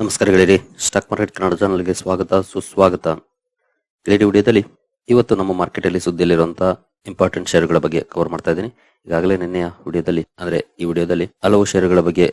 ನಮಸ್ಕಾರ ಗೆಳೆಯರಿ stock market Kannada ಚಾನಲ್ಗೆ ಸ್ವಾಗತ, ಸುಸ್ವಾಗತ. ಗೆಳೆಯರಿ, ವಿಡಿಯೋದಲ್ಲಿ ಇವತ್ತು ನಮ್ಮ ಮಾರ್ಕೆಟ್ ಅಲ್ಲಿ ಸುದ್ದಿಯಲ್ಲಿರುವಂತಹ ಇಂಪಾರ್ಟೆಂಟ್ ಷೇರುಗಳ ಬಗ್ಗೆ ಕವರ್ ಮಾಡ್ತಾ ಇದ್ದೀನಿ. ಈಗಾಗಲೇ ನಿನ್ನೆಯ ವಿಡಿಯೋದಲ್ಲಿ, ಅಂದ್ರೆ ಈ ವಿಡಿಯೋದಲ್ಲಿ ಹಲವು ಷೇರುಗಳ ಬಗ್ಗೆ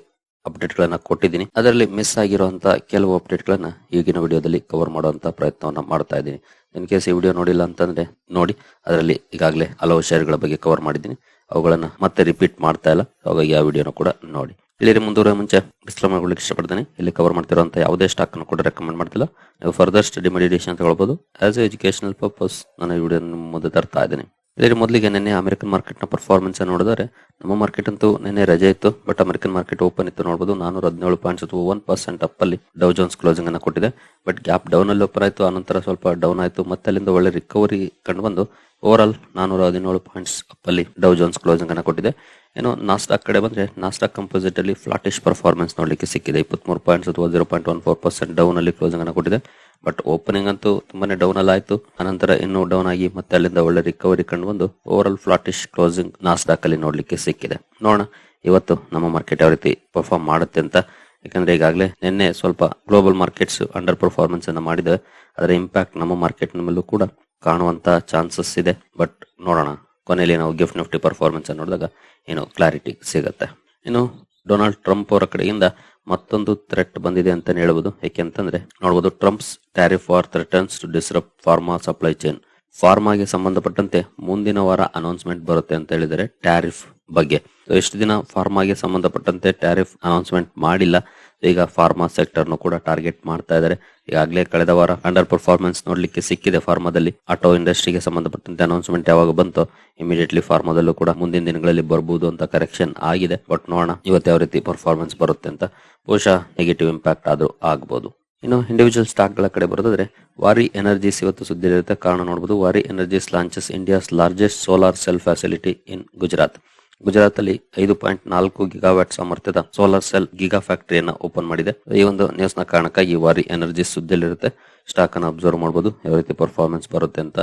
ಅಪ್ಡೇಟ್ ಗಳನ್ನ ಕೊಟ್ಟಿದ್ದೀನಿ. ಅದರಲ್ಲಿ ಮಿಸ್ ಆಗಿರುವಂತಹ ಕೆಲವು ಅಪ್ಡೇಟ್ ಗಳನ್ನ ಈಗಿನ ವಿಡಿಯೋದಲ್ಲಿ ಕವರ್ ಮಾಡುವಂತ ಪ್ರಯತ್ನವನ್ನ ಮಾಡ್ತಾ ಇದ್ದೀನಿ. ಇನ್ ಕೇಸ್ ಈ ವಿಡಿಯೋ ನೋಡಿಲ್ಲ ಅಂತಂದ್ರೆ ನೋಡಿ. ಅದರಲ್ಲಿ ಈಗಾಗಲೇ ಹಲವು ಶೇರ್ಗಳ ಬಗ್ಗೆ ಕವರ್ ಮಾಡಿದ್ದೀನಿ. ಅವುಗಳನ್ನ ಮತ್ತೆ ರಿಪೀಟ್ ಮಾಡ್ತಾ ಇಲ್ಲ. ಹಾಗಾಗಿ ಆ ವಿಡಿಯೋನ ಕೂಡ ನೋಡಿ. ಇಲ್ಲಿ ಮುಂದುವರೆ ಮುಂಚೆ ಡಿಸ್ಕ್ಲೈಮ್ ಮಾಡ್ಲಿಕ್ಕೆ ಇಷ್ಟಪಡ್ತೇನೆ. ಇಲ್ಲಿ ಕವರ್ ಮಾಡ್ತಿರುವಂತ ಯಾವುದೇ ಸ್ಟಾಕ್ ಅನ್ನು ಕೂಡ ರೆಕಮೆಂಡ್ ಮಾಡ್ತಿಲ್ಲ. ನೀವು ಫರ್ದರ್ ಸ್ಟಡಿ ಮೆಡಿಟೇಷನ್ ತಗೊಳ್ಬಹುದು ಆಸ್ ಎಜುಕೇಶನಲ್ ಪರ್ಪಸ್ ನಾನು ಈ ವಿಡಿಯೋ ಮುಂದೆ ತರ್ತಾ ಇದ್ದೀನಿ. ಇಲ್ಲಿ ಮೊದಲಿಗೆ ನಿನ್ನೆ ಅಮೆರಿಕನ್ ಮಾರ್ಕೆಟ್ನ ಪರ್ಫಾರ್ಮೆನ್ಸ್ ನೋಡಿದರೆ. ನಮ್ಮ ಮಾರ್ಕೆಟ್ ಅಂತೂ ನಿನ್ನೆ ರಜೆ ಇತ್ತು ಬಟ್ ಅಮೆರಿಕನ್ ಮಾರ್ಕೆಟ್ ಓಪನ್ ಇತ್ತು ನೋಡಬಹುದು ನಾನೂರ ಹದಿನೇಳು ಪಾಯಿಂಟ್ಸ್ ಒನ್ ಪರ್ಸೆಂಟ್ ಅಪ್ ಅಲ್ಲಿ ಡೌ ಜೋನ್ಸ್ ಕ್ಲೋಸಿಂಗ್ ಅನ್ನು ಕೊಟ್ಟಿದೆ. ಬಟ್ ಗ್ಯಾಪ್ ಡೌನ್ ಅಲ್ಲಿ ಓಪನ್ ಆಯಿತು, ಆನಂತರ ಸ್ವಲ್ಪ ಡೌನ್ ಆಯಿತು. ಮತ್ತೆ ಅಲ್ಲಿಂದ ಒಳ್ಳೆ ರಿಕವರಿ ಕಂಡು ಬಂದು ಓವರ್ ಆಲ್ ನಾನೂರ ಹದಿನೇಳು ಪಾಯಿಂಟ್ಸ್ ಅಪ್ ಅಲ್ಲಿ ಡೌ ಜೋನ್ಸ್ ಕ್ಲೋಸಿಂಗ್ ಅನ್ನ ಕೊಟ್ಟಿದೆ. ಏನು ನಾಸ್ಟಾಕ್ ಕಡೆ ಬಂದ್ರೆ ನಾಸ್ಟಾಕ್ ಕಂಪೋಸಿಟ್ ಅಲ್ಲಿ ಫ್ಲಾಟಿಶ್ ಪರ್ಫಾರ್ಮೆನ್ಸ್ ನೋಡಲಿಕ್ಕೆ ಸಿಕ್ಕಿದೆ. ಇಪ್ಪತ್ಮೂರು ಪಾಯಿಂಟ್ಸ್ ಅಥವಾ zero point one four percent down ಅಲ್ಲಿ ಕ್ಲೋಸಿಂಗ್ ಅನ್ನ ಕೊಟ್ಟಿದೆ. ಬಟ್ ಓಪನಿಂಗ್ ಅಂತೂ ತುಂಬಾನೇ ಡೌನ್ ಅಲ್ಲಿ ಆಯ್ತು. ಅನಂತರ ಇನ್ನೂ ಡೌನ್ ಆಗಿ ಮತ್ತೆ ಅಲ್ಲಿಂದ ಒಳ್ಳೆ ರಿಕವರಿ ಕಂಡು ಬಂದು overall flattish closing Nasdaq ಅಲ್ಲಿ ನೋಡ್ಲಿಕ್ಕೆ ಸಿಕ್ಕಿದೆ. ನೋಡೋಣ, ಇವತ್ತು ನಮ್ಮ ಮಾರ್ಕೆಟ್ ಯಾವ ರೀತಿ ಪರ್ಫಾರ್ಮ್ ಮಾಡುತ್ತೆ ಅಂತ. ಯಾಕಂದ್ರೆ ಈಗಾಗಲೇ ನಿನ್ನೆ ಸ್ವಲ್ಪ ಗ್ಲೋಬಲ್ ಮಾರ್ಕೆಟ್ಸ್ ಅಂಡರ್ ಪರ್ಫಾರ್ಮೆನ್ಸ್ ಅನ್ನ ಮಾಡಿದೆ. ಅದರ ಇಂಪ್ಯಾಕ್ಟ್ ನಮ್ಮ ಮಾರ್ಕೆಟ್ ಮೇಲೂ ಕೂಡ ಕಾಣುವಂತ ಚಾನ್ಸಸ್ ಇದೆ. ಬಟ್ ನೋಡೋಣ, ಕೊನೆಯಲ್ಲಿ ನಾವು ಗಿಫ್ಟ್ ನಿಫ್ಟಿ ಪರ್ಫಾರ್ಮೆನ್ಸ್ ನೋಡಿದಾಗ ಏನು ಕ್ಲಾರಿಟಿ ಸಿಗುತ್ತೆ. ಇನ್ನು ಡೊನಾಲ್ಡ್ ಟ್ರಂಪ್ ಅವರ ಕಡೆಯಿಂದ ಮತ್ತೊಂದು ಥ್ರೆಟ್ ಬಂದಿದೆ ಅಂತ ಹೇಳ್ಬೋದು ಯಾಕೆಂತಂದ್ರೆ ನೋಡಬಹುದು Trump's tariff are threatens to disrupt pharma supply chain ಫಾರ್ಮಾಗೆ ಸಂಬಂಧಪಟ್ಟಂತೆ ಮುಂದಿನ ವಾರ ಅನೌನ್ಸ್ಮೆಂಟ್ ಬರುತ್ತೆ ಅಂತ ಹೇಳಿದರೆ ಟ್ಯಾರಿಫ್ ಬಗ್ಗೆ. ಎಷ್ಟು ದಿನ ಫಾರ್ಮಾಗೆ ಸಂಬಂಧಪಟ್ಟಂತೆ ಟ್ಯಾರಿಫ್ ಅನೌನ್ಸ್ಮೆಂಟ್ ಮಾಡಿಲ್ಲ. ಈಗ ಫಾರ್ಮಾ ಸೆಕ್ಟರ್ ನು ಕೂಡ ಟಾರ್ಗೆಟ್ ಮಾಡ್ತಾ ಇದ್ದಾರೆ. ಈಗಾಗಲೇ ಕಳೆದ ವಾರ ಅಂಡರ್ ಪರ್ಫಾರ್ಮೆನ್ಸ್ ನೋಡ್ಲಿಕ್ಕೆ ಸಿಕ್ಕಿದೆ. ಫಾರ್ಮಾದಲ್ಲಿ ಆಟೋ ಇಂಡಸ್ಟ್ರಿಗೆ ಸಂಬಂಧಪಟ್ಟಂತೆ ಅನೌನ್ಸ್ಮೆಂಟ್ ಯಾವಾಗ ಬಂತು ಇಮಿಡಿಯೇಟ್ಲಿ ಫಾರ್ಮಾದಲ್ಲೂ ಕೂಡ ಮುಂದಿನ ದಿನಗಳಲ್ಲಿ ಬರಬಹುದು ಅಂತ ಕರೆಕ್ಷನ್ ಆಗಿದೆ. ಬಟ್ ನೋಡೋಣ ಇವತ್ತು ಯಾವ ರೀತಿ ಪರ್ಫಾರ್ಮೆನ್ಸ್ ಬರುತ್ತೆ ಅಂತ. ಬಹುಶಃ ನೆಗೆಟಿವ್ ಇಂಪ್ಯಾಕ್ಟ್ ಆದರೂ ಆಗ್ಬೋದು. ಇನ್ನು ಇಂಡಿವಿಜುವಲ್ ಸ್ಟಾಕ್ಗಳ ಕಡೆ ಬರೋದಾದ್ರೆ ವಾರಿ ಎನರ್ಜೀಸ್ ಇವತ್ತು ಸುದ್ದಿ ಇರುತ್ತೆ ಕಾರಣ ನೋಡಬಹುದು Waaree energies launches India's largest solar cell facility in Gujarat Gujarat ಅಲ್ಲಿ ಐದು ಪಾಯಿಂಟ್ ನಾಲ್ಕು ಗಿಗಾವ್ಯಾಟ್ ಸಾಮರ್ಥ್ಯದ ಸೋಲಾರ್ ಸೆಲ್ ಗಿಗಾ ಫ್ಯಾಕ್ಟರಿಯನ್ನ ಓಪನ್ ಮಾಡಿದೆ. ಈ ಒಂದು ನ್ಯೂಸ್ನ ಕಾರಣಕ್ಕಾಗಿ ವಾರಿ ಎನರ್ಜಿ ಸುದ್ದಿಯಲ್ಲಿರುತ್ತೆ. ಸ್ಟಾಕ್ ಅನ್ನು ಅಬ್ಸರ್ವ್ ಮಾಡಬಹುದು ಯಾವ ರೀತಿ ಪರ್ಫಾರ್ಮೆನ್ಸ್ ಬರುತ್ತೆ ಅಂತ.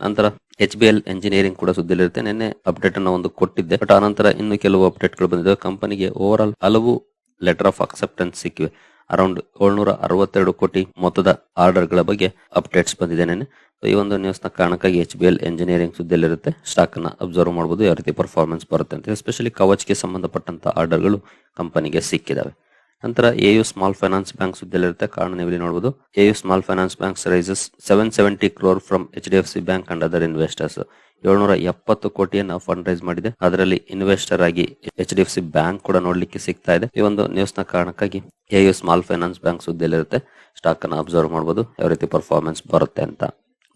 ನಂತರ ಎಚ್ ಬಿ ಎಲ್ ಎಂಜಿನಿಯರಿಂಗ್ ಕೂಡ ಸುದ್ದಿಯಲ್ಲಿರುತ್ತೆ. ನಿನ್ನೆ ಅಪ್ಡೇಟ್ ಅನ್ನ ಒಂದು ಕೊಟ್ಟಿದ್ದೆ. ಬಟ್ ಆನಂತರ ಇನ್ನು ಕೆಲವು ಅಪ್ಡೇಟ್ಗಳು ಬಂದಿದೆ ಕಂಪನಿಗೆ ಓವರ್ ಆಲ್ ಹಲವು ಲೆಟರ್ ಆಫ್ ಅಕ್ಸೆಪ್ಟೆನ್ಸ್ ಸಿಕ್ಕಿವೆ. ಅರೌಂಡ್ ಏಳ್ನೂರ ಅರವತ್ತೆರಡು ಕೋಟಿ ಮೊತ್ತದ ಆರ್ಡರ್ಗಳ ಬಗ್ಗೆ ಅಪ್ಡೇಟ್ಸ್ ಬಂದಿದೆ ನೆನೆ ಈ ಒಂದು ನ್ಯೂಸ್ನ ಕಾರಣಕ್ಕಾಗಿ ಎಚ್ ಬಿ ಎಲ್ ಎಂಜಿನಿಯರಿಂಗ್ ಸುದ್ದಿಯಲ್ಲಿರುತ್ತೆ. ಸ್ಟಾಕ್ನ ಅಬ್ಸರ್ವ್ ಮಾಡಬಹುದು ಯಾವ ರೀತಿ ಪರ್ಫಾರ್ಮೆನ್ಸ್ ಬರುತ್ತೆ ಅಂತ. ಎಸ್ಪೆಷಲಿ ಕವಚ್ಗೆ ಸಂಬಂಧಪಟ್ಟಂತ ಆರ್ಡರ್ಗಳು ಕಂಪನಿಗೆ ಸಿಕ್ಕಿದಾವೆ. ನಂತರ A U small finance bank ಸುದ್ದಿಯಲ್ಲಿರುತ್ತೆ. ಕಾರಣ ನೀವು ಇಲ್ಲಿ ನೋಡಬಹುದು A U small finance bank raises seven seventy crore from H D F C bank and other investors ಏಳ್ನೂರ ಎಪ್ಪತ್ತು ಕೋಟಿಯನ್ನ ಫಂಡ್ ರೈಸ್ ಮಾಡಿದೆ. ಅದರಲ್ಲಿ ಇನ್ವೆಸ್ಟರ್ ಆಗಿ H D F C bank ಕೂಡ ನೋಡ್ಲಿಕ್ಕೆ ಸಿಗ್ತಾ ಇದೆ. ಈ ಒಂದು ನ್ಯೂಸ್ನ ಕಾರಣಕ್ಕಾಗಿ A U small finance bank ಸುದ್ದಿಯಲ್ಲಿರುತ್ತೆ. Stock ಅನ್ನ ಅಬ್ಸರ್ವ್ ಮಾಡಬಹುದು ಯಾವ ರೀತಿ ಪರ್ಫಾರ್ಮೆನ್ಸ್ ಬರುತ್ತೆ ಅಂತ.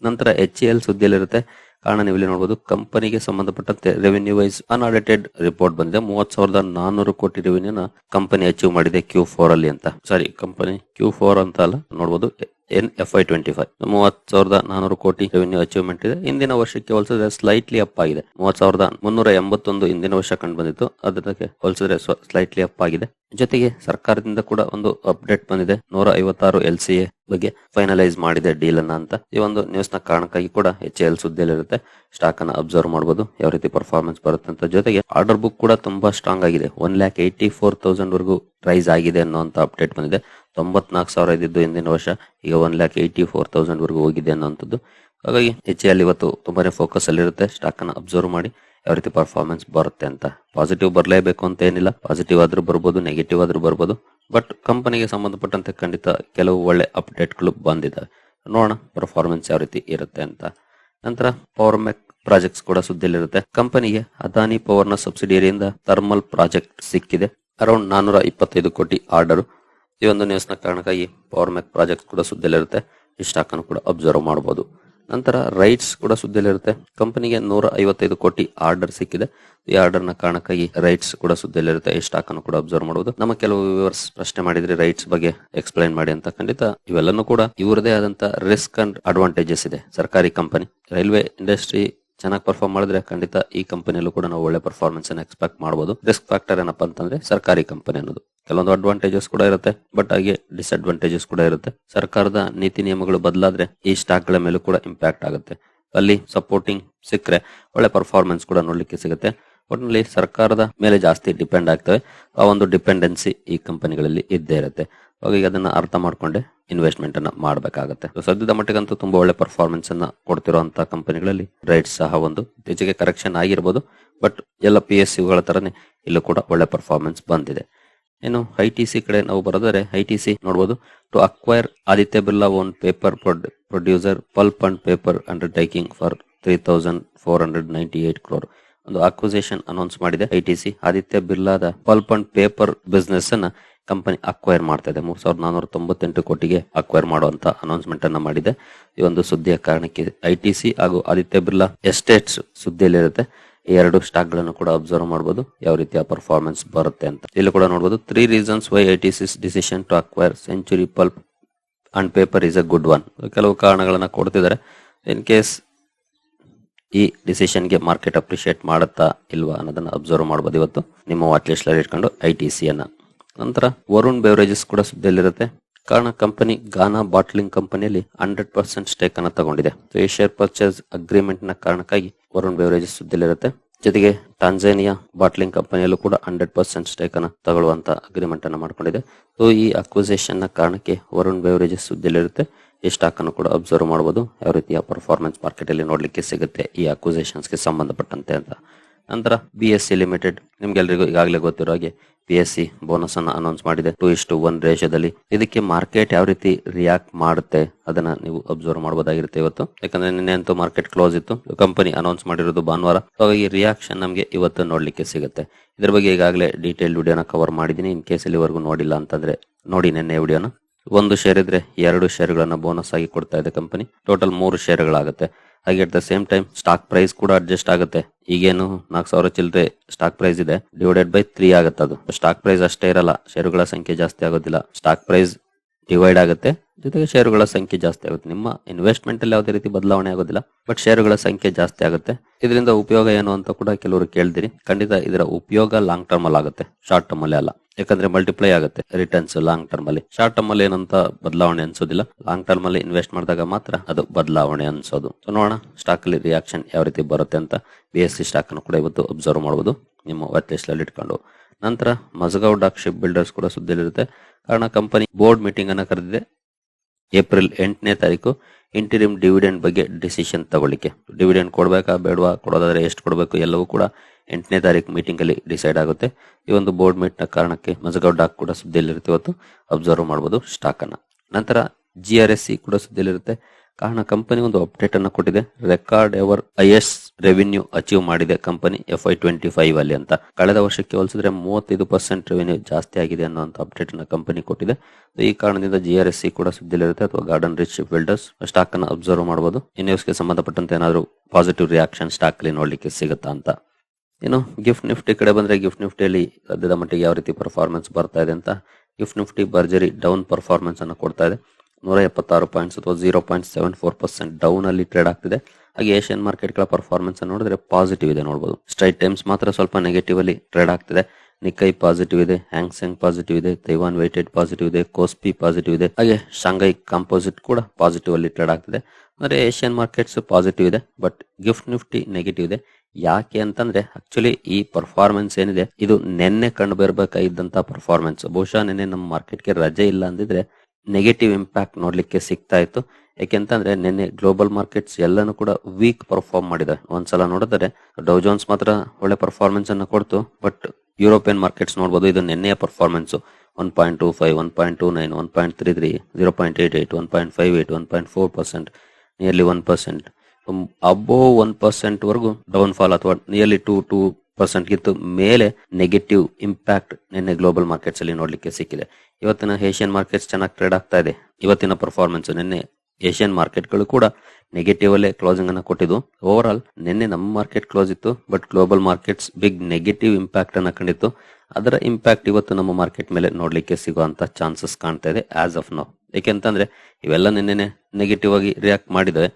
ನಂತರ ಎಚ್ ಎಲ್ ಸುದ್ದಿಯಲ್ಲಿರುತ್ತೆ. ಕಾರಣ ನೀವು ಇಲ್ಲಿ ನೋಡಬಹುದು ಕಂಪನಿಗೆ ಸಂಬಂಧಪಟ್ಟಂತೆ ರೆವೆನ್ಯೂ ವೈಸ್ ಅನ್ಆಡಿಟೆಡ್ ರಿಪೋರ್ಟ್ ಬಂದಿದೆ. ಮೂವತ್ ಸಾವಿರದ ನಾನೂರು ಕೋಟಿ ರೆವೆನ್ಯೂನ ಕಂಪನಿ ಅಚೀವ್ ಮಾಡಿದೆ ಕ್ಯೂ ಫೋರ್ ಅಲ್ಲಿ ಅಂತ. ಸಾರಿ ಕಂಪನಿ ಕ್ಯೂ ಫೋರ್ ಅಂತ ಅಲ್ಲ ನೋಡಬಹುದು in F Y twenty five ಮೂವತ್ ಸಾವಿರದ ನಾನೂರು ಕೋಟಿ ರೆವೆನ್ಯೂ ಅಚೀವ್ಮೆಂಟ್ ಇದೆ. ಹಿಂದಿನ ವರ್ಷಕ್ಕೆ ಹೋಲಿಸಿದ್ರೆ ಸ್ಲೈಟ್ಲಿ ಅಪ್ ಆಗಿದೆ. ಮೂವತ್ ಸಾವಿರದ ಮುನ್ನೂರ ಎಂಬತ್ತೊಂದು ಹಿಂದಿನ ವರ್ಷ ಕಂಡು ಬಂದಿತ್ತು. ಅದಕ್ಕೆ ಹೋಲಿಸಿದ್ರೆ ಸ್ಲೈಟ್ಲಿ ಅಪ್ ಆಗಿದೆ. ಜೊತೆಗೆ ಸರ್ಕಾರದಿಂದ ಕೂಡ ಒಂದು ಅಪ್ಡೇಟ್ ಬಂದಿದೆ. ನೂರ ಐವತ್ತಾರು ಎಲ್ ಸಿ ಎ ಬಗ್ಗೆ ಫೈನಲೈಸ್ ಮಾಡಿದೆ ಡೀಲ್ ಅನ್ನ ಅಂತ. ಈ ಒಂದು ನ್ಯೂಸ್ನ ಕಾರಣಕ್ಕಾಗಿ ಕೂಡ ಎಚ್ ಎಲ್ ಸುದ್ದಿಯಲ್ಲಿರುತ್ತೆ. ಸ್ಟಾಕ್ ಅನ್ನ ಅಬ್ಸರ್ವ್ ಮಾಡಬಹುದು ಯಾವ ರೀತಿ ಪರ್ಫಾರ್ಮೆನ್ಸ್ ಬರುತ್ತೆ ಅಂತ. ಜೊತೆಗೆ ಆರ್ಡರ್ ಬುಕ್ ಕೂಡ ತುಂಬಾ ಸ್ಟ್ರಾಂಗ್ ಆಗಿದೆ. One lakh eighty four thousand ವರೆಗೂ ರೈಸ್ ಆಗಿದೆ ಅನ್ನೋಂತ ಅಪ್ಡೇಟ್ ಬಂದಿದೆ. ತೊಂಬತ್ನಾಲ್ಕು ಸಾವಿರ ಇದ್ದಿದ್ದು ಹಿಂದಿನ ವರ್ಷ, ಈಗ one lakh eighty four thousand ವರೆಗೂ ಹೋಗಿದೆ ಅನ್ನೋಂಥದ್ದು ಹಾಗಾಗಿ ಎಚ್ ಎಲ್ ಇವತ್ತು ತುಂಬಾನೇ ಫೋಕಸ್ ಅಲ್ಲಿರುತ್ತೆ ಸ್ಟಾಕ್ ಅನ್ನ ಅಬ್ಸರ್ವ್ ಮಾಡಿ ಯಾವ ರೀತಿ ಪರ್ಫಾರ್ಮೆನ್ಸ್ ಬರುತ್ತೆ ಅಂತ. ಪಾಸಿಟಿವ್ ಬರಲೇಬೇಕು ಅಂತ ಏನಿಲ್ಲ. ಪಾಸಿಟಿವ್ ಆದ್ರೂ ಬರ್ಬೋದು ನೆಗೆಟಿವ್ ಆದ್ರೂ ಬರ್ಬೋದು. ಬಟ್ ಕಂಪನಿಗೆ ಸಂಬಂಧಪಟ್ಟಂತೆ ಖಂಡಿತ ಕೆಲವು ಒಳ್ಳೆ ಅಪ್ಡೇಟ್ಗಳು ಬಂದಿದ್ದಾವೆ. ನೋಡೋಣ ಪರ್ಫಾರ್ಮೆನ್ಸ್ ಯಾವ ರೀತಿ ಇರುತ್ತೆ ಅಂತ. ನಂತರ ಪವರ್ ಮ್ಯಾಕ್ ಪ್ರಾಜೆಕ್ಟ್ಸ್ ಕೂಡ ಸುದ್ದಿಯಲ್ಲಿರುತ್ತೆ. ಕಂಪನಿಗೆ ಅದಾನಿ ಪವರ್ನ ಸಬ್ಸಿಡಿಯರಿಯಿಂದ ಥರ್ಮಲ್ ಪ್ರಾಜೆಕ್ಟ್ ಸಿಕ್ಕಿದೆ. ಅರೌಂಡ್ ನಾನೂರ ಇಪ್ಪತ್ತೈದು ಕೋಟಿ ಆರ್ಡರ್ ಈ ಒಂದು ನ್ಯೂಸ್ನ ಕಾರಣಕ್ಕಾಗಿ ಪವರ್ ಮ್ಯಾಕ್ ಪ್ರಾಜೆಕ್ಟ್ ಕೂಡ ಸುದ್ದಿಯಲ್ಲಿರುತ್ತೆ. ಅನ್ನು ಕೂಡ ಅಬ್ಸರ್ವ್ ಮಾಡಬಹುದು ನಂತರ ರೈಟ್ಸ್ ಕೂಡ ಸುದ್ದಿಯಲ್ಲಿರುತ್ತೆ. ಕಂಪನಿಗೆ ನೂರ ಐವತ್ತೈದು ಕೋಟಿ ಆರ್ಡರ್ ಸಿಕ್ಕಿದೆ. ಈ ಆರ್ಡರ್ನ ಕಾರಣಕ್ಕಾಗಿ ರೈಟ್ಸ್ ಕೂಡ ಸುದ್ದಿಯಲ್ಲಿರುತ್ತೆ. ಈ ಸ್ಟಾಕ್ ಅನ್ನು ಕೂಡ ಅಬ್ಸರ್ವ್ ಮಾಡಬಹುದು ನಮ್ಮ ಕೆಲವು ವ್ಯೂವರ್ಸ್ ಪ್ರಶ್ನೆ ಮಾಡಿದ್ರೆ, ರೈಟ್ಸ್ ಬಗ್ಗೆ ಎಕ್ಸ್ಪ್ಲೈನ್ ಮಾಡಿ ಅಂತ. ಖಂಡಿತ ಇವೆಲ್ಲನೂ ಕೂಡ ಇವರದೇ ಆದಂತ ರಿಸ್ಕ್ ಅಂಡ್ ಅಡ್ವಾಂಟೇಜಸ್ ಇದೆ. ಸರ್ಕಾರಿ ಕಂಪನಿ, ರೈಲ್ವೆ ಇಂಡಸ್ಟ್ರಿ ಚೆನ್ನಾಗಿ ಪರ್ಫಾರ್ಮ್ ಮಾಡಿದ್ರೆ ಖಂಡಿತ ಈ ಕಂಪನಿಯಲ್ಲೂ ಕೂಡ ನಾವು ಒಳ್ಳೆ ಪರ್ಫಾರ್ಮೆನ್ಸ್ ಅನ್ನು ಎಕ್ಸ್ಪೆಕ್ಟ್ ಮಾಡಬಹುದು ರಿಸ್ಕ್ ಫ್ಯಾಕ್ಟರ್ ಏನಪ್ಪಾ ಅಂತಂದ್ರೆ ಸರ್ಕಾರಿ ಕಂಪನಿ ಅನ್ನೋದು. ಕೆಲವೊಂದು ಅಡ್ವಾಂಟೇಜಸ್ ಕೂಡ ಇರುತ್ತೆ ಬಟ್ ಹಾಗೆ ಡಿಸ್ಅಡ್ವಾಂಟೇಜಸ್ ಕೂಡ ಇರುತ್ತೆ. ಸರ್ಕಾರದ ನೀತಿ ನಿಯಮಗಳು ಬದಲಾದ್ರೆ ಈ ಸ್ಟಾಕ್ಗಳ ಮೇಲೂ ಕೂಡ ಇಂಪ್ಯಾಕ್ಟ್ ಆಗುತ್ತೆ. ಅಲ್ಲಿ ಸಪೋರ್ಟಿಂಗ್ ಸಿಕ್ಕರೆ ಒಳ್ಳೆ ಪರ್ಫಾರ್ಮೆನ್ಸ್ ಕೂಡ ನೋಡ್ಲಿಕ್ಕೆ ಸಿಗುತ್ತೆ. ಒಟ್ಟಿನಲ್ಲಿ ಸರ್ಕಾರದ ಮೇಲೆ ಜಾಸ್ತಿ ಡಿಪೆಂಡ್ ಆಗ್ತವೆ. ಆ ಒಂದು ಡಿಪೆಂಡೆನ್ಸಿ ಈ ಕಂಪನಿಗಳಲ್ಲಿ ಇದ್ದೇ ಇರುತ್ತೆ. ಹಾಗಾಗಿ ಅದನ್ನ ಅರ್ಥ ಮಾಡ್ಕೊಂಡೆ ಇನ್ವೆಸ್ಟ್ಮೆಂಟ್ ಅನ್ನ ಮಾಡಬೇಕಾಗುತ್ತೆ. ಸದ್ಯದ ಮಟ್ಟಿಗಂತೂ ತುಂಬಾ ಒಳ್ಳೆ ಪರ್ಫಾರ್ಮೆನ್ಸ್ ಅನ್ನ ಕೊಡ್ತಿರುವಂತಹ ಕಂಪನಿಗಳಲ್ಲಿ ರೈಟ್ ಸಹ ಒಂದು. ಇತ್ತೀಚೆಗೆ ಕರೆಕ್ಷನ್ ಆಗಿರ್ಬೋದು ಬಟ್ ಎಲ್ಲ ಪಿ ಎಸ್ ಸಿಗಳ ತರನೇ ಇಲ್ಲೂ ಕೂಡ ಒಳ್ಳೆ ಪರ್ಫಾರ್ಮೆನ್ಸ್ ಬಂದಿದೆ. ಇನ್ನು ಐ ಟಿ ಸಿ ಕಡೆ ನಾವು ಬರೋದಾದ್ರೆ ಐ ಟಿ ಸಿ ನೋಡಬಹುದು to acquire Aditya Birla own paper producer pulp and paper undertaking for three thousand four hundred ninety eight crore ಒಂದು ಅಕ್ವಿಸೇಷನ್ ಅನೌನ್ಸ್ ಮಾಡಿದೆ. ಐಟಿಸಿ ಆದಿತ್ಯ ಬಿರ್ಲಾದ ಪಲ್ಪ್ ಅಂಡ್ ಪೇಪರ್ ಬಿಸ್ನೆಸ್ ಅನ್ನ company acquire ಮಾಡ್ತಾ ಇದೆ. ಮೂರ್ ಸಾವಿರದ ನಾನೂರ ತೊಂಬತ್ತೆಂಟು ಕೋಟಿಗೆ ಅಕ್ವೈರ್ ಮಾಡುವಂತ ಅನೌನ್ಸ್ಮೆಂಟ್ ಅನ್ನ ಮಾಡಿದೆ. ಈ ಒಂದು ಸುದ್ದಿಯ ಕಾರಣಕ್ಕೆ ಐಟಿಸಿ ಹಾಗೂ ಆದಿತ್ಯ ಬಿರ್ಲಾ ಎಸ್ಟೇಟ್ಸ್ ಸುದ್ದಿಯಲ್ಲಿರುತ್ತೆ. ಈ ಎರಡು ಸ್ಟಾಕ್ಗಳನ್ನು ಕೂಡ ಅಬ್ಸರ್ವ್ ಮಾಡಬಹುದು ಯಾವ ರೀತಿಯ ಪರ್ಫಾರ್ಮೆನ್ಸ್ ಬರುತ್ತೆ ಅಂತ. ಇಲ್ಲಿ ಕೂಡ ನೋಡಬಹುದು three reasons why I T decision to acquire Century pulp and paper is a good one ಕೆಲವು ಕಾರಣಗಳನ್ನ ಕೊಡ್ತಿದ್ದಾರೆ. ಇನ್ ಕೇಸ್ ಈ ಡಿಸಿಷನ್ಗೆ ಮಾರ್ಕೆಟ್ ಅಪ್ರಿಶಿಯೇಟ್ ಮಾಡುತ್ತಾ ಇಲ್ವಾ ಅನ್ನೋದನ್ನ ಅಬ್ಸರ್ವ್ ಮಾಡಬಹುದು ಇವತ್ತು. ನಿಮ್ಮ ವಾಚ್ ಲಿಸ್ಟ್ ಅಲ್ಲಿ ಇಟ್ಕೊಂಡು ಐ ಟಿ ಸಿ ಅನ್ನ. ನಂತರ ವರುಣ್ ಬೆವರೇಜಸ್ ಕೂಡ ಸುದ್ದಿಯಲ್ಲಿರುತ್ತೆ. ಕಾರಣ ಕಂಪನಿ ಗಾನಾ ಬಾಟ್ಲಿಂಗ್ ಕಂಪನಿಯಲ್ಲಿ ಹಂಡ್ರೆಡ್ ಪರ್ಸೆಂಟ್ ಸ್ಟೇಕ್ ಅನ್ನ ತಗೊಂಡಿದೆ. ಈ ಶೇರ್ ಪರ್ಚೇಸ್ ಅಗ್ರಿಮೆಂಟ್ನ ಕಾರಣಕ್ಕಾಗಿ ವರುಣ್ ಬೆವರೇಜಸ್ ಸುದ್ದಿಯಲ್ಲಿರುತ್ತೆ. ಜೊತೆಗೆ ಟಾನ್ಸೇನಿಯಾ ಬಾಟ್ಲಿಂಗ್ ಕಂಪನಿಯಲ್ಲೂ ಕೂಡ ಹಂಡ್ರೆಡ್ ಪರ್ಸೆಂಟ್ ಸ್ಟೇಕ್ ಅನ್ನು ತಗೊಳ್ಳುವಂತ ಅಗ್ರಿಮೆಂಟ್ ಅನ್ನು ಮಾಡ್ಕೊಂಡಿದೆ. ಸೊ ಈ ಅಕ್ವಿಸೇಷನ್ನ ಕಾರಣಕ್ಕೆ ವರುಣ್ ಬೆವರೇಜಸ್ ಸುದ್ದಿಯಲ್ಲಿರುತ್ತೆ. ಈ ಸ್ಟಾಕ್ ಅನ್ನು ಕೂಡ ಅಬ್ಸರ್ವ್ ಮಾಡಬಹುದು ಯಾವ ರೀತಿಯ ಪರ್ಫಾರ್ಮೆನ್ಸ್ ಮಾರ್ಕೆಟ್ ಅಲ್ಲಿ ನೋಡ್ಲಿಕ್ಕೆ ಸಿಗುತ್ತೆ ಈ ಅಕ್ವಿಸೇಷನ್ಸ್ಗೆ ಸಂಬಂಧಪಟ್ಟಂತೆ ಅಂತ. ನಂತರ ಬಿ ಎಸ್ ಸಿ ಲಿಮಿಟೆಡ್ ನಿಮ್ಗೆಲ್ರಿಗೂ ಈಗಾಗಲೇ ಗೊತ್ತಿರೋ ಹಾಗೆ ಪಿ ಎಸ್ ಸಿ ಬೋನಸ್ ಅನ್ನ ಅನೌನ್ಸ್ ಮಾಡಿದೆ. ಟು ಇಷ್ಟು ಒನ್ ರೇಷದಲ್ಲಿ ಇದಕ್ಕೆ ಮಾರ್ಕೆಟ್ ಯಾವ ರೀತಿ ರಿಯಾಕ್ಟ್ ಮಾಡುತ್ತೆ ಅದನ್ನ ನೀವು ಅಬ್ಸರ್ವ್ ಮಾಡಬಹುದಾಗಿರುತ್ತೆ ಇವತ್ತು. ಯಾಕಂದ್ರೆ ನಿನ್ನೆ ಅಂತೂ ಮಾರ್ಕೆಟ್ ಕ್ಲೋಸ್ ಇತ್ತು. ಕಂಪನಿ ಅನೌನ್ಸ್ ಮಾಡಿರೋದು ಭಾನುವಾರ. ಹಾಗಾಗಿ ರಿಯಾಕ್ಷನ್ ನಮಗೆ ಇವತ್ತು ನೋಡ್ಲಿಕ್ಕೆ ಸಿಗುತ್ತೆ. ಇದ್ರ ಬಗ್ಗೆ ಈಗಾಗಲೇ ಡೀಟೇಲ್ ವಿಡಿಯೋನ ಕವರ್ ಮಾಡಿದೀನಿ ಇನ್ ಕೇಸ್ ಇಲ್ಲಿವರೆಗೂ ನೋಡಿಲ್ಲ ಅಂತಂದ್ರೆ ನೋಡಿ ನಿನ್ನೆ ವಿಡಿಯೋನ ಒಂದು ಶೇರ್ ಇದ್ರೆ ಎರಡು ಶೇರ್ಗಳನ್ನ ಬೋನಸ್ ಆಗಿ ಕೊಡ್ತಾ ಇದೆ ಕಂಪನಿ ಟೋಟಲ್ ಮೂರು ಶೇರ್ಗಳಾಗುತ್ತೆ ಹಾಗೆ at the same time stock price ಕೂಡ ಅಡ್ಜಸ್ಟ್ ಆಗುತ್ತೆ. ಈಗೇನು ನಾಲ್ಕು ಸಾವಿರ ಚಿಲ್ಲರೆ ಸ್ಟಾಕ್ ಪ್ರೈಸ್ ಇದೆ ಡಿವೈಡೆಡ್ ಬೈ ತ್ರೀ ಆಗುತ್ತೆ ಅದು. ಸ್ಟಾಕ್ ಪ್ರೈಸ್ ಅಷ್ಟೇ ಇರಲ್ಲ ಶೇರುಗಳ ಸಂಖ್ಯೆ ಜಾಸ್ತಿ ಆಗೋದಿಲ್ಲ. ಸ್ಟಾಕ್ ಪ್ರೈಸ್ ಡಿವೈಡ್ ಆಗುತ್ತೆ. ಜೊತೆಗೆ ಶೇರುಗಳ ಸಂಖ್ಯೆ ಜಾಸ್ತಿ ಆಗುತ್ತೆ. ನಿಮ್ಮ ಇನ್ವೆಸ್ಟ್ಮೆಂಟ್ ಅಲ್ಲಿ ಯಾವುದೇ ರೀತಿ ಬದಲಾವಣೆ ಆಗೋದಿಲ್ಲ ಬಟ್ ಶೇರುಗಳ ಸಂಖ್ಯೆ ಜಾಸ್ತಿ ಆಗುತ್ತೆ. ಇದರಿಂದ ಉಪಯೋಗ ಏನು ಅಂತ ಕೂಡ ಕೆಲವರು ಕೇಳಿದಿರಿ. ಖಂಡಿತ ಇದರ ಉಪಯೋಗ ಲಾಂಗ್ ಟರ್ಮ್ ಅಲ್ಲಿ ಆಗುತ್ತೆ. ಶಾರ್ಟ್ ಟರ್ಮ್ ಅಲ್ಲಿ ಅಲ್ಲ. ಯಾಕಂದ್ರೆ ಮಲ್ಟಿಪ್ಲೈ ಆಗುತ್ತೆ ರಿಟರ್ನ್ಸ್ ಲಾಂಗ್ ಟರ್ಮ್ ಅಲ್ಲಿ. ಶಾರ್ಟ್ ಟರ್ಮ್ ಅಲ್ಲಿ ಏನಂತ ಬದಲಾವಣೆ ಅನ್ಸೋದಿಲ್ಲ. ಲಾಂಗ್ ಟರ್ಮ್ ಅಲ್ಲಿ ಇನ್ವೆಸ್ಟ್ ಮಾಡಿದಾಗ ಮಾತ್ರ ಅದು ಬದಲಾವಣೆ ಅನ್ಸೋದು. ನೋಡೋಣ ಸ್ಟಾಕ್ ಅಲ್ಲಿ ರಿಯಾಕ್ಷನ್ ಯಾವ ರೀತಿ ಬರುತ್ತೆ ಅಂತ ಬಿ ಎಸ್ ಸಿ ಸ್ಟಾಕ್ ಅನ್ನು ಕೂಡ ಇವತ್ತು ಅಬ್ಸರ್ವ್ ಮಾಡಬಹುದು ನಿಮ್ಮ ಲಿಸ್ಟ್ ಅಲ್ಲಿ ಇಟ್ಕೊಂಡು. ನಂತರ ಮಜಗಾವ್ ಡಾಕ್ ಶಿಪ್ ಬಿಲ್ಡರ್ಸ್ ಕೂಡ ಸುದ್ದಿಯಲ್ಲಿರುತ್ತೆ. ಕಾರಣ ಕಂಪನಿ ಬೋರ್ಡ್ ಮೀಟಿಂಗ್ ಅನ್ನು ಕರೆದಿದೆ. ಏಪ್ರಿಲ್ ಎಂಟನೇ ತಾರೀಕು ಇಂಟಿರಿಯಂ ಡಿವಿಡೆಂಡ್ ಬಗ್ಗೆ ಡಿಸಿಷನ್ ತಗೊಳ್ಳಿಕ್ಕೆ. ಡಿವಿಡೆಂಡ್ ಕೊಡಬೇಕಾ, ಬೇಡವಾ, ಕೊಡೋದಾದ್ರೆ ಎಷ್ಟು ಕೊಡಬೇಕು ಎಲ್ಲವೂ ಕೂಡ ಎಂಟನೇ ತಾರೀಕು ಮೀಟಿಂಗ್ ಅಲ್ಲಿ ಡಿಸೈಡ್ ಆಗುತ್ತೆ. ಈ ಒಂದು ಬೋರ್ಡ್ ಮೀಟ್ನ ಕಾರಣಕ್ಕೆ ಮಜಗಾವ್ ಡಾಕ್ ಕೂಡ ಸುದ್ದಿಯಲ್ಲಿರುತ್ತೆ. ಇವತ್ತು ಅಬ್ಸರ್ವ್ ಮಾಡಬಹುದು ಸ್ಟಾಕ್ ಅನ್ನ ನಂತರ ಜಿ ಆರ್ ಎಸ್ ಸಿ ಕೂಡ ಸುದ್ದಿಯಲ್ಲಿರುತ್ತೆ. ಕಾರಣ ಕಂಪನಿ ಒಂದು ಅಪ್ಡೇಟ್ ಅನ್ನು ಕೊಟ್ಟಿದೆ. Record ever highest revenue achieve ಮಾಡಿದೆ company F Y twenty five ಅಲ್ಲಿ ಅಂತ. ಕಳೆದ ವರ್ಷಕ್ಕೆ ಹೋಲಿಸಿದ್ರೆ ಮೂವತ್ತೈದು ಪರ್ಸೆಂಟ್ ರೆವಿನ್ಯೂ ಜಾಸ್ತಿ ಆಗಿದೆ ಅಂತ ಅಪ್ಡೇಟ್ ಅನ್ನು ಕಂಪನಿ ಕೊಟ್ಟಿದೆ. ಈ ಕಾರಣದಿಂದ ಜಿ ಆರ್ ಎಸ್ ಸಿ ಕೂಡ ಸುದ್ದಿಯಲ್ಲಿರುತ್ತೆ. ಅಥವಾ ಗಾರ್ಡನ್ ರಿಚ್ ಬಿಲ್ಡರ್ಸ್ ಸ್ಟಾಕ್ ಅನ್ನು ಅಬ್ಸರ್ವ್ ಮಾಡಬಹುದು ಈ ನ್ಯೂಸ್ಗೆ ಸಂಬಂಧಪಟ್ಟಂತೆ ಏನಾದರೂ ಪಾಸಿಟಿವ್ ರಿಯಾಕ್ಷನ್ ಸ್ಟಾಕ್ ಅಲ್ಲಿ ನೋಡ್ಲಿಕ್ಕೆ ಸಿಗುತ್ತಾ ಅಂತ. ಇನ್ನು ಗಿಫ್ಟ್ ನಿಫ್ಟಿ ಕಡೆ ಬಂದ್ರೆ ಗಿಫ್ಟ್ ನಿಫ್ಟಿಯಲ್ಲಿ ಸದ್ಯದ ಮಟ್ಟಿಗೆ ಯಾವ ರೀತಿ ಪರ್ಫಾರ್ಮೆನ್ಸ್ ಬರ್ತಾ ಇದೆ ಅಂತ. ಗಿಫ್ಟ್ ನಿಫ್ಟಿ ಭರ್ಜರಿ ಡೌನ್ ಪರ್ಫಾರ್ಮೆನ್ಸ್ ಅನ್ನು ಕೊಡ್ತಾ ಇದೆ. ನೂರ ಎಪ್ಪತ್ತಾರು ಪಾಯಿಂಟ್ಸ್ ಅಥವಾ zero point seven four percent down ಅಲ್ಲಿ ಟ್ರೇಡ್ ಆಗ್ತಿದೆ. ಹಾಗೆ ಏಷ್ಯನ್ ಮಾರ್ಕೆಟ್ಗಳ ಪರ್ಫಾರ್ಮೆನ್ಸ್ ನೋಡಿದ್ರೆ ಪಾಸಿಟಿವ್ ಇದೆ ನೋಡಬಹುದು ಸ್ಟ್ರೈಟ್ ಟೈಮ್ಸ್ ಮಾತ್ರ ಸ್ವಲ್ಪ ನೆಗೆಟಿವ್ ಅಲ್ಲಿ ಟ್ರೇಡ್ ಆಗ್ತಿದೆ. ನಿಕ್ಕೈ ಪಾಸಿಟಿವ್ ಇದೆ ಹ್ಯಾಂಗ್ಸೆಂಗ್ ಪಾಸಿಟಿವ್ ಇದೆ ತೈವಾನ್ ವೈಟೆಡ್ ಪಾಸಿಟಿವ್ ಇದೆ ಕೋಸ್ಪಿ ಪಾಸಿಟಿವ್ ಇದೆ. ಹಾಗೆ ಶಾಂಘೈ ಕಾಂಪೋಸಿಟ್ ಕೂಡ ಪಾಸಿಟಿವ್ ಅಲ್ಲಿ ಟ್ರೇಡ್ ಆಗ್ತಿದೆ. ಅಂದ್ರೆ ಏಷ್ಯನ್ ಮಾರ್ಕೆಟ್ಸ್ ಪಾಸಿಟಿವ್ ಇದೆ ಬಟ್ ಗಿಫ್ಟ್ ನಿಫ್ಟಿ ನೆಗೆಟಿವ್ ಇದೆ. ಯಾಕೆ ಅಂತಂದ್ರೆ ಆಕ್ಚುಲಿ ಈ ಪರ್ಫಾರ್ಮೆನ್ಸ್ ಏನಿದೆ, ಇದು ನಿನ್ನೆ ಕಂಡು ಬರಬೇಕಾಗಿದ್ದಂತ ಪರ್ಫಾರ್ಮೆನ್ಸ್ ಬಹುಶಃ ನಿನ್ನೆ ನಮ್ಮ ಮಾರ್ಕೆಟ್ಗೆ ರಜೆ ಇಲ್ಲ ಅಂದಿದ್ರೆ ನೆಗೆಟಿವ್ ಇಂಪ್ಯಾಕ್ಟ್ ನೋಡ್ಲಿಕ್ಕೆ ಸಿಗ್ತಾ ಇತ್ತು. ಯಾಕೆಂತಂದ್ರೆ ನಿನ್ನೆ ಗ್ಲೋಬಲ್ ಮಾರ್ಕೆಟ್ಸ್ ಎಲ್ಲನೂ ಕೂಡ ವೀಕ್ ಪರ್ಫಾರ್ಮ್ ಮಾಡಿದೆ. ಒಂದ್ಸಲ ನೋಡಿದ್ರೆ ಡೌಜೋನ್ಸ್ ಮಾತ್ರ ಒಳ್ಳೆ ಪರ್ಫಾರ್ಮೆನ್ಸ್ ಅನ್ನು ಕೊಡ್ತು. ಬಟ್ ಯುರೋಪಿಯನ್ ಮಾರ್ಕೆಟ್ಸ್ ನೋಡಬಹುದು ಇದು ನಿನ್ನೆಯ performance one point two five one point two nine one point three three zero point eight eight one point five eight one point four percent nearly one percent above one percent ವರೆಗೂ down fall ಅಥವಾ nearly two two percent ಗಿಂತ ಮೇಲೆ negative impact ನಿನ್ನೆ global markets ಅಲ್ಲಿ ನೋಡ್ಲಿಕ್ಕೆ ಸಿಕ್ಕಿದೆ. ಇವತ್ತಿನ Asian markets ಚೆನ್ನಾಗಿ ಟ್ರೇಡ್ ಆಗ್ತಾ ಇದೆ. ಇವತ್ತಿನ ಪರ್ಫಾರ್ಮೆನ್ಸ್ ನಿನ್ನೆ ಏಷ್ಯನ್ ಮಾರ್ಕೆಟ್ಗಳು ಕೂಡ ನೆಗೆಟಿವ್ ಅಲ್ಲೇ ಕ್ಲೋಸಿಂಗ್ ಅನ್ನ ಕೊಟ್ಟಿದ್ದು. ಓವರ್ ಆಲ್ ನಿನ್ನೆ ನಮ್ಮ ಮಾರ್ಕೆಟ್ ಕ್ಲೋಸ್ ಇತ್ತು but global markets big negative impact ಅನ್ನ ಕಂಡಿತ್ತು. ಅದರ ಇಂಪ್ಯಾಕ್ಟ್ ಇವತ್ತು ನಮ್ಮ ಮಾರ್ಕೆಟ್ ಮೇಲೆ ನೋಡ್ಲಿಕ್ಕೆ ಸಿಗುವಂತ ಚಾನ್ಸಸ್ ಕಾಣ್ತಾ ಇದೆ ಆಸ್ ಆಫ್ ನೌ ಯಾಕೆಂತಂದ್ರೆ ಇವೆಲ್ಲ ನಿನ್ನೆ ನೆಗೆಟಿವ್ ಆಗಿ ರಿಯಾಕ್ಟ್ ಮಾಡಿದ್ರೆ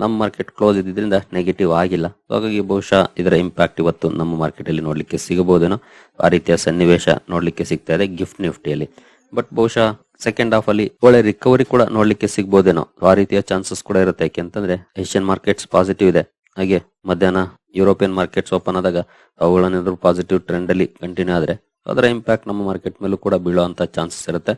ನಮ್ಮ ಮಾರ್ಕೆಟ್ ಕ್ಲೋಸ್ ಇದ್ದಿದ್ರಿಂದ ನೆಗೆಟಿವ್ ಆಗಿಲ್ಲ. ಹಾಗಾಗಿ ಬಹುಶಃ ಇದರ ಇಂಪ್ಯಾಕ್ಟ್ ಇವತ್ತು ನಮ್ಮ ಮಾರ್ಕೆಟ್ ಅಲ್ಲಿ ನೋಡ್ಲಿಕ್ಕೆ ಸಿಗಬಹುದೇನೋ? ಆ ರೀತಿಯ ಸನ್ನಿವೇಶ ನೋಡಲಿಕ್ಕೆ ಸಿಗ್ತಾ ಇದೆ ಗಿಫ್ಟ್ ನಿಫ್ಟಿಯಲ್ಲಿ ಬಟ್ ಬಹುಶಃ ಸೆಕೆಂಡ್ ಹಾಫ್ ಅಲ್ಲಿ ಒಳ್ಳೆ ರಿಕವರಿ ಕೂಡ ನೋಡ್ಲಿಕ್ಕೆ ಸಿಗ್ಬೋದೇನೋ ಆ ರೀತಿಯ ಚಾನ್ಸಸ್ ಕೂಡ ಇರುತ್ತೆ. ಯಾಕೆಂತಂದ್ರೆ ಏಷ್ಯನ್ ಮಾರ್ಕೆಟ್ಸ್ ಪಾಸಿಟಿವ್ ಇದೆ. ಹಾಗೆ ಮಧ್ಯಾಹ್ನ ಯುರೋಪಿಯನ್ ಮಾರ್ಕೆಟ್ಸ್ ಓಪನ್ ಆದಾಗ ಅವುಗಳೇನಾದ್ರು ಪಾಸಿಟಿವ್ ಟ್ರೆಂಡ್ ಅಲ್ಲಿ ಕಂಟಿನ್ಯೂ ಆದ್ರೆ ಅದರ ಇಂಪ್ಯಾಕ್ಟ್ ನಮ್ಮ ಮಾರ್ಕೆಟ್ ಮೇಲೂ ಕೂಡ ಬೀಳುವಂತ ಚಾನ್ಸಸ್ ಇರುತ್ತೆ.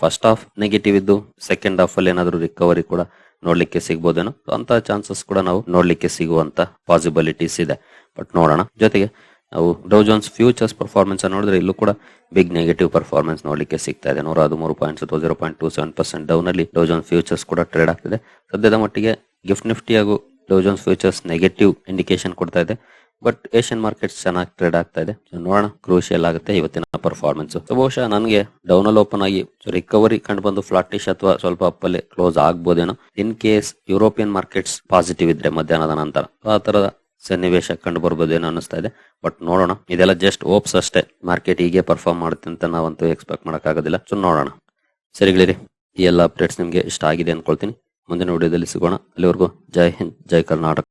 ಫಸ್ಟ್ ಹಾಫ್ ನೆಗೆಟಿವ್ ಇದ್ದು ಸೆಕೆಂಡ್ ಹಾಫ್ ಅಲ್ಲಿ ಏನಾದರೂ ರಿಕವರಿ ಕೂಡ ನೋಡ್ಲಿಕ್ಕೆ ಸಿಗ್ಬೋದೇನೋ? ಅಂತ ಚಾನ್ಸಸ್ ಕೂಡ ನಾವು ನೋಡ್ಲಿಕ್ಕೆ ಸಿಗುವಂತ ಪಾಸಿಬಿಲಿಟೀಸ್ ಇದೆ. ಬಟ್ ನೋಡೋಣ. ಜೊತೆಗೆ ನಾವು ಡೌಜೋನ್ಸ್ ಫ್ಯೂಚರ್ಸ್ ಪರ್ಫಾರ್ಮೆನ್ಸ್ ನೋಡಿದ್ರೆ ಇಲ್ಲೂ ಕೂಡ ಬಿಗ್ ನೆಗೆಟಿವ್ ಪರ್ಫಾರ್ಮೆನ್ಸ್ ನೋಡ್ಲಿಕ್ಕೆ ಸಿಗ್ತಾ ಇದೆ. ನೂರ ಹದಿಮೂರು ಪಾಯಿಂಟ್ಸ್ ಅಥವಾ zero point two seven percent down ಅಲ್ಲಿ ಡೌಜೋನ್ಸ್ ಫ್ಯೂಚರ್ಸ್ ಕೂಡ ಟ್ರೇಡ್ ಆಗ್ತಿದೆ. ಸದ್ಯದ ಮಟ್ಟಿಗೆ ಗಿಫ್ಟ್ ನಿಫ್ಟಿ ಹಾಗೂ ಡೌಜೋನ್ಸ್ ಫ್ಯೂಚರ್ಸ್ ನೆಗೆಟಿವ್ ಇಂಡಿಕೇಶನ್ ಕೊಡ್ತಾ ಇದೆ. ಬಟ್ ಏಷ್ಯನ್ ಮಾರ್ಕೆಟ್ಸ್ ಚೆನ್ನಾಗಿ ಟ್ರೇಡ್ ಆಗ್ತಾ ಇದೆ. ನೋಡೋಣ. ಕ್ರೂಷಿಯಲ್ ಆಗುತ್ತೆ ಇವತ್ತಿನ ಪರ್ಫಾರ್ಮೆನ್ಸ್ ಬಹುಶಃ ನನಗೆ ಡೌನ್ ಅಲ್ಲಿ ಓಪನ್ ಆಗಿ ರಿಕವರಿ ಕಂಡು ಬಂದು ಫ್ಲಾಟಿಶ್ ಅಥವಾ ಸ್ವಲ್ಪ ಅಪ್ಪಲ್ಲಿ close ಆಗ್ಬೋದೇನೋ. In case European markets positive ಇದ್ರೆ ಮಧ್ಯಾಹ್ನದ ನಂತರ. ಆ ತರದ ಸನ್ನಿವೇಶ ಕಂಡು ಬರ್ಬೋದೇನೋ ಅನಿಸ್ತಾ ಇದೆ. ಬಟ್ ನೋಡೋಣ. ಇದೆಲ್ಲ ಜಸ್ಟ್ ಓಪ್ಸ್ ಅಷ್ಟೇ. ಮಾರ್ಕೆಟ್ ಹೀಗೆ ಪರ್ಫಾರ್ಮ್ ಮಾಡುತ್ತೆ ಅಂತ ನಾವಂತೂ ಎಕ್ಸ್ಪೆಕ್ಟ್ ಮಾಡೋಕ್ಕಾಗೋದಿಲ್ಲ. ಸೊ ನೋಡೋಣ. ಸರಿಗಳಿರಿ ಈ ಎಲ್ಲ ಅಪ್ಡೇಟ್ಸ್ ನಿಮಗೆ ಇಷ್ಟ ಆಗಿದೆ ಅನ್ಕೊಳ್ತೀನಿ. ಮುಂದಿನ ವಿಡಿಯೋದಲ್ಲಿ ಸಿಗೋಣ. ಅಲ್ಲಿವರೆಗೂ ಜೈ ಹಿಂದ್, ಜೈ ಕರ್ನಾಟಕ.